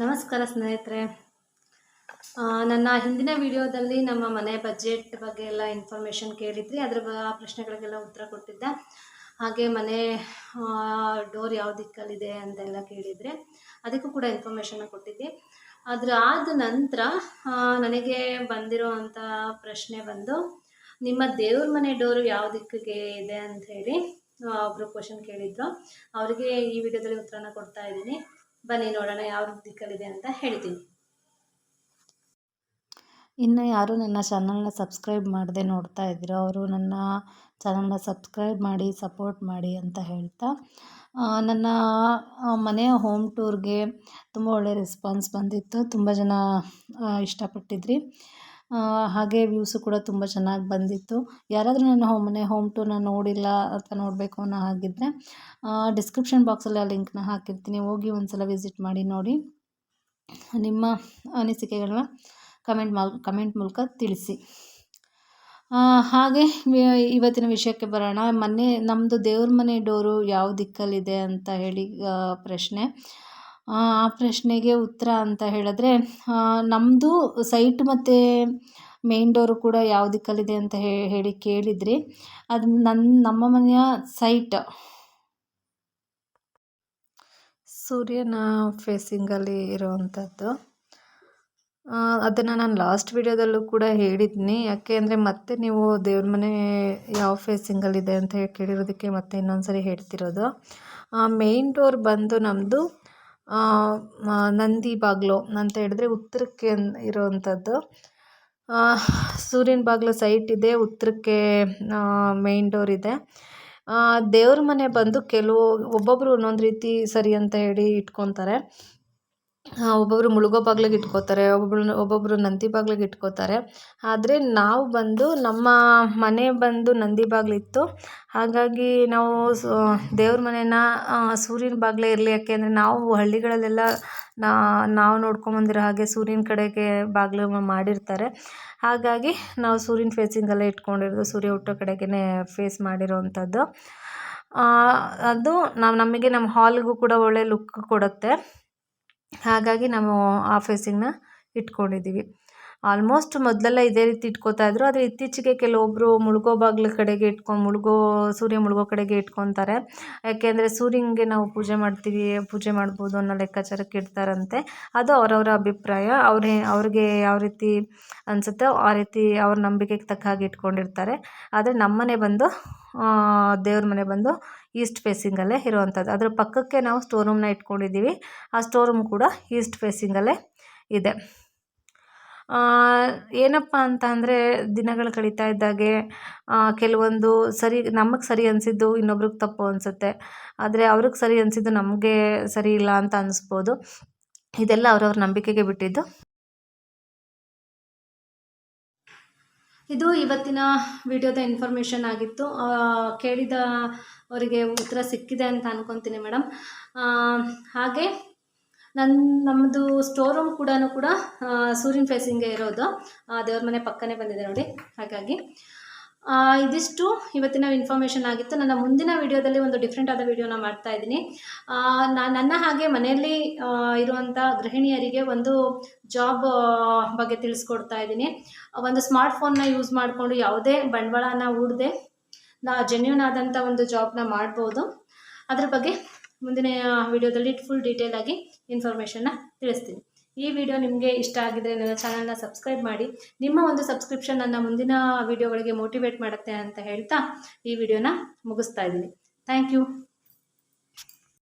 ನಮಸ್ಕಾರ ಸ್ನೇಹಿತರೆ. ನನ್ನ ಹಿಂದಿನ ವಿಡಿಯೋದಲ್ಲಿ ನಮ್ಮ ಮನೆ ಬಜೆಟ್ ಬಗ್ಗೆ ಎಲ್ಲ ಇನ್ಫಾರ್ಮೇಷನ್ ಕೇಳಿದ್ರಿ. ಅದ್ರ ಆ ಪ್ರಶ್ನೆಗಳಿಗೆಲ್ಲ ಉತ್ತರ ಕೊಟ್ಟಿದ್ದ. ಹಾಗೆ ಮನೆ ಡೋರ್ ಯಾವ ದಿಕ್ಕಲ್ಲಿದೆ ಅಂತೆಲ್ಲ ಕೇಳಿದರೆ. ಅದಕ್ಕೂ ಕೂಡ ಇನ್ಫಾರ್ಮೇಷನ್ನ ಕೊಟ್ಟಿದ್ದೆ. ಅದ್ರ ಆದ ನಂತರ ನನಗೆ ಬಂದಿರೋ ಪ್ರಶ್ನೆ ಬಂದು, ನಿಮ್ಮ ದೇವ್ರ ಮನೆ ಡೋರು ಯಾವ ದಿಕ್ಕಿಗೆ ಇದೆ ಅಂತ ಹೇಳಿ ಒಬ್ಬರು ಕ್ವಶನ್ ಕೇಳಿದ್ರು. ಅವರಿಗೆ ಈ ವಿಡಿಯೋದಲ್ಲಿ ಉತ್ತರನ ಕೊಡ್ತಾ ಇದ್ದೀನಿ. ಬನ್ನಿ ನೋಡೋಣ ಯಾವ ದಿಕ್ಕಲ್ಲಿದೆ ಅಂತ ಹೇಳ್ತೀನಿ. ಇನ್ನು ಯಾರು ನನ್ನ ಚಾನಲ್ನ ಸಬ್ಸ್ಕ್ರೈಬ್ ಮಾಡದೆ ನೋಡ್ತಾ ಇದ್ದೀರೋ ಅವರು ನನ್ನ ಚಾನಲ್ನ ಸಬ್ಸ್ಕ್ರೈಬ್ ಮಾಡಿ, ಸಪೋರ್ಟ್ ಮಾಡಿ ಅಂತ ಹೇಳ್ತಾ ನನ್ನ ಮನೆಯ ಹೋಮ್ ಟೂರ್ಗೆ ತುಂಬ ಒಳ್ಳೆಯ ರೆಸ್ಪಾನ್ಸ್ ಬಂದಿತ್ತು. ತುಂಬ ಜನ ಇಷ್ಟಪಟ್ಟಿದ್ರಿ. ಹಾಗೆ ವ್ಯೂಸು ಕೂಡ ತುಂಬ ಚೆನ್ನಾಗಿ ಬಂದಿತ್ತು. ಯಾರಾದರೂ ನನ್ನ ಹೋಮ್ ಮನೆ ಹೋಮ್ ಟೂರ್ನ ನೋಡಿಲ್ಲ ಅಥವಾ ನೋಡಬೇಕು ಅನ್ನೋ ಹಾಗಿದ್ದರೆ ಡಿಸ್ಕ್ರಿಪ್ಷನ್ ಬಾಕ್ಸಲ್ಲಿ ಆ ಲಿಂಕ್ನ ಹಾಕಿರ್ತೀನಿ. ಹೋಗಿ ಒಂದು ಸಲ ವಿಸಿಟ್ ಮಾಡಿ, ನೋಡಿ. ನಿಮ್ಮ ಅನಿಸಿಕೆಗಳನ್ನ ಕಮೆಂಟ್ ಮಾಲ್ ಕಮೆಂಟ್ ಮೂಲಕ ತಿಳಿಸಿ. ಹಾಗೆ ಇವತ್ತಿನ ವಿಷಯಕ್ಕೆ ಬರೋಣ. ಮನೆ ನಮ್ಮದು ದೇವ್ರ ಮನೆ ಡೋರು ಯಾವ ದಿಕ್ಕಲ್ಲಿದೆ ಅಂತ ಹೇಳಿ ಪ್ರಶ್ನೆ. ಆ ಪ್ರಶ್ನೆಗೆ ಉತ್ತರ ಅಂತ ಹೇಳಿದ್ರೆ ನಮ್ಮದು ಸೈಟ್ ಮತ್ತು ಮೇನ್ ಡೋರು ಕೂಡ ಯಾವ ದಿಕ್ಕಲ್ಲಿದೆ ಅಂತ ಹೇಳಿ ಕೇಳಿದ್ರಿ, ಅದು ನನ್ನ ನಮ್ಮ ಮನೆಯ ಸೈಟ್ ಸೂರ್ಯನ ಫೇಸಿಂಗಲ್ಲಿ ಇರುವಂಥದ್ದು ಅದನ್ನು ನಾನು ಲಾಸ್ಟ್ ವಿಡಿಯೋದಲ್ಲೂ ಕೂಡ ಹೇಳಿದ್ದೀನಿ ಯಾಕೆ ಅಂದರೆ ಮತ್ತೆ ನೀವು ದೇವ್ರ ಮನೆ ಯಾವ ಫೇಸಿಂಗಲ್ಲಿದೆ ಅಂತ ಹೇಳಿ ಕೇಳಿರೋದಕ್ಕೆ ಮತ್ತೆ ಇನ್ನೊಂದು ಸರಿ ಹೇಳ್ತಿರೋದು ಮೇಯ್ನ್ ಡೋರ್ ಬಂದು ನಮ್ಮದು ನಂದಿ ಬಾಗಿಲು ಅಂತ ಹೇಳಿದ್ರೆ ಉತ್ತರಕ್ಕೆ ಇರುವಂಥದ್ದು. ಸೂರ್ಯನ ಬಾಗಿಲು ಸೈಟ್ ಇದೆ, ಉತ್ತರಕ್ಕೆ ಮೇಯ್ನ್ ಡೋರ್ ಇದೆ. ದೇವ್ರ ಮನೆ ಬಂದು ಕೆಲವು ಒಬ್ಬೊಬ್ಬರು ಒಂದೊಂದು ರೀತಿ ಸರಿ ಅಂತ ಹೇಳಿ ಇಟ್ಕೊತಾರೆ. ಒಬ್ಬೊಬ್ಬರು ಮುಳುಗೋ ಬಾಗ್ಲಿಗೆ ಇಟ್ಕೋತಾರೆ ಒಬ್ಬೊಬ್ಬರು ಒಬ್ಬೊಬ್ಬರು ನಂದಿ ಬಾಗ್ಲಿಗೆ ಇಟ್ಕೋತಾರೆ. ಆದರೆ ನಾವು ಬಂದು ನಮ್ಮ ಮನೆ ಬಂದು ನಂದಿ ಬಾಗಿಲಿತ್ತು ಹಾಗಾಗಿ ನಾವು ಸೊ ದೇವ್ರ ಮನೇನ ಸೂರ್ಯನ ಬಾಗಿಲೇ ಇರಲಿ. ಯಾಕೆ ಅಂದರೆ ನಾವು ಹಳ್ಳಿಗಳಲ್ಲೆಲ್ಲ ನಾವು ನೋಡ್ಕೊಂಬಂದಿರೋ ಹಾಗೆ ಸೂರ್ಯನ ಕಡೆಗೆ ಬಾಗಿಲು ಮಾಡಿರ್ತಾರೆ. ಹಾಗಾಗಿ ನಾವು ಸೂರ್ಯನ ಫೇಸಿಂಗಲ್ಲೇ ಇಟ್ಕೊಂಡಿರೋದು, ಸೂರ್ಯ ಹುಟ್ಟೋ ಕಡೆಗೇ ಫೇಸ್ ಮಾಡಿರೋವಂಥದ್ದು ಅದು ನಾವು, ನಮಗೆ ನಮ್ಮ ಹಾಲ್ಗೂ ಕೂಡ ಒಳ್ಳೆ ಲುಕ್ ಕೊಡುತ್ತೆ. ಹಾಗಾಗಿ ನಾವು ಆ ಫೇಸಿಂಗ್ನ ಇಟ್ಕೊಂಡಿದ್ದೀವಿ. ಆಲ್ಮೋಸ್ಟ್ ಮೊದಲೆಲ್ಲ ಇದೇ ರೀತಿ ಇಟ್ಕೋತಾ ಇದ್ರು. ಆದರೆ ಇತ್ತೀಚೆಗೆ ಕೆಲವೊಬ್ಬರು ಮುಳುಗೋ ಬಾಗ್ಲ ಕಡೆಗೆ ಇಟ್ಕೊಂಡು ಮುಳುಗೋ, ಸೂರ್ಯ ಮುಳುಗೋ ಕಡೆಗೆ ಇಟ್ಕೊತಾರೆ. ಯಾಕೆಂದರೆ ಸೂರ್ಯನಿಗೆ ನಾವು ಪೂಜೆ ಮಾಡ್ತೀವಿ, ಪೂಜೆ ಮಾಡ್ಬೋದು ಅನ್ನೋ ಲೆಕ್ಕಾಚಾರಕ್ಕೆ ಇಡ್ತಾರಂತೆ. ಅದು ಅವರವರ ಅಭಿಪ್ರಾಯ. ಅವ್ರೇ, ಅವ್ರಿಗೆ ಯಾವ ರೀತಿ ಅನಿಸುತ್ತೋ ಆ ರೀತಿ ಅವ್ರ ನಂಬಿಕೆಗೆ ತಕ್ಕ ಹಾಗೆ ಇಟ್ಕೊಂಡಿರ್ತಾರೆ. ಆದರೆ ನಮ್ಮನೆ ಬಂದು ದೇವ್ರ ಮನೆ ಬಂದು ಈಸ್ಟ್ ಫೇಸಿಂಗಲ್ಲೇ ಇರುವಂಥದ್ದು. ಅದ್ರ ಪಕ್ಕಕ್ಕೆ ನಾವು ಸ್ಟೋರ್ ರೂಮ್ನ ಇಟ್ಕೊಂಡಿದ್ದೀವಿ. ಆ ಸ್ಟೋರ್ ರೂಮ್ ಕೂಡ ಈಸ್ಟ್ ಫೇಸಿಂಗಲ್ಲೇ ಇದೆ. ಏನಪ್ಪ ಅಂತ ಅಂದರೆ ದಿನಗಳು ಕಳೀತಾ ಇದ್ದಾಗೆ ಕೆಲವೊಂದು ಸರಿ, ನಮಗೆ ಸರಿ ಅನಿಸಿದ್ದು ಇನ್ನೊಬ್ರಿಗೆ ತಪ್ಪು ಅನಿಸುತ್ತೆ. ಆದರೆ ಅವ್ರಿಗೆ ಸರಿ ಅನಿಸಿದ್ದು ನಮಗೆ ಸರಿ ಇಲ್ಲ ಅಂತ ಅನ್ನಿಸ್ಬೋದು ಇದೆಲ್ಲ ಅವ್ರವ್ರ ನಂಬಿಕೆಗೆ ಬಿಟ್ಟಿದ್ದು. ಇದು ಇವತ್ತಿನ ವಿಡಿಯೋದ ಇನ್ಫಾರ್ಮೇಷನ್ ಆಗಿತ್ತು. ಕೇಳಿದ ಅವರಿಗೆ ಉತ್ತರ ಸಿಕ್ಕಿದೆ ಅಂತ ಅನ್ಕೊತೀನಿ ಮೇಡಮ್. ಹಾಗೆ ನನ್ನ ನಮ್ಮದು ಸ್ಟೋರ್ ರೂಮ್ ಕೂಡ ಕೂಡ ಸೂರ್ಯನ್ ಫೇಸಿಂಗೇ ಇರೋದು. ದೇವ್ರ ಮನೆ ಪಕ್ಕನೇ ಬಂದಿದೆ ನೋಡಿ, ಹಾಗಾಗಿ. ಇದಿಷ್ಟು. ಇವತ್ತಿನ ಇನ್ಫಾರ್ಮೇಷನ್ ಆಗಿತ್ತು. ನನ್ನ ಮುಂದಿನ ವಿಡಿಯೋದಲ್ಲಿ ಒಂದು ಡಿಫ್ರೆಂಟ್ ಆದ ವಿಡಿಯೋನ ಮಾಡ್ತಾ ಇದ್ದೀನಿ. ನಾನು ನನ್ನ ಹಾಗೆ ಮನೆಯಲ್ಲಿ ಇರುವಂಥ ಗೃಹಿಣಿಯರಿಗೆ ಒಂದು ಜಾಬ್ ಬಗ್ಗೆ ತಿಳಿಸ್ಕೊಡ್ತಾ ಇದ್ದೀನಿ. ಒಂದು ಸ್ಮಾರ್ಟ್ ಫೋನ್ನ ಯೂಸ್ ಮಾಡಿಕೊಂಡು ಯಾವುದೇ ಬಂಡವಾಳನ ಹೂಡದೆ, ನಾ ಜೆನ್ಯೂನ್ ಆದಂಥ ಒಂದು ಜಾಬ್ನ ಮಾಡ್ಬೋದು. ಅದ್ರ ಬಗ್ಗೆ ಮುಂದಿನ ವಿಡಿಯೋದಲ್ಲಿ ಫುಲ್ ಡೀಟೇಲ್ ಆಗಿ ಇನ್ಫಾರ್ಮೇಷನ್ನ ತಿಳಿಸ್ತೀನಿ. ಈ ವಿಡಿಯೋ ನಿಮಗೆ ಇಷ್ಟ ಆಗಿದ್ರೆ ನನ್ನ ಚಾನಲ್ನ ಸಬ್ಸ್ಕ್ರೈಬ್ ಮಾಡಿ. ನಿಮ್ಮ ಒಂದು ಸಬ್ಸ್ಕ್ರಿಪ್ಷನ್ ನನ್ನ ಮುಂದಿನ ವಿಡಿಯೋಗಳಿಗೆ ಮೋಟಿವೇಟ್ ಮಾಡುತ್ತೆ ಅಂತ ಹೇಳ್ತಾ ಈ ವಿಡಿಯೋನ ಮುಗಿಸ್ತಾ ಇದ್ದೀನಿ. Thank you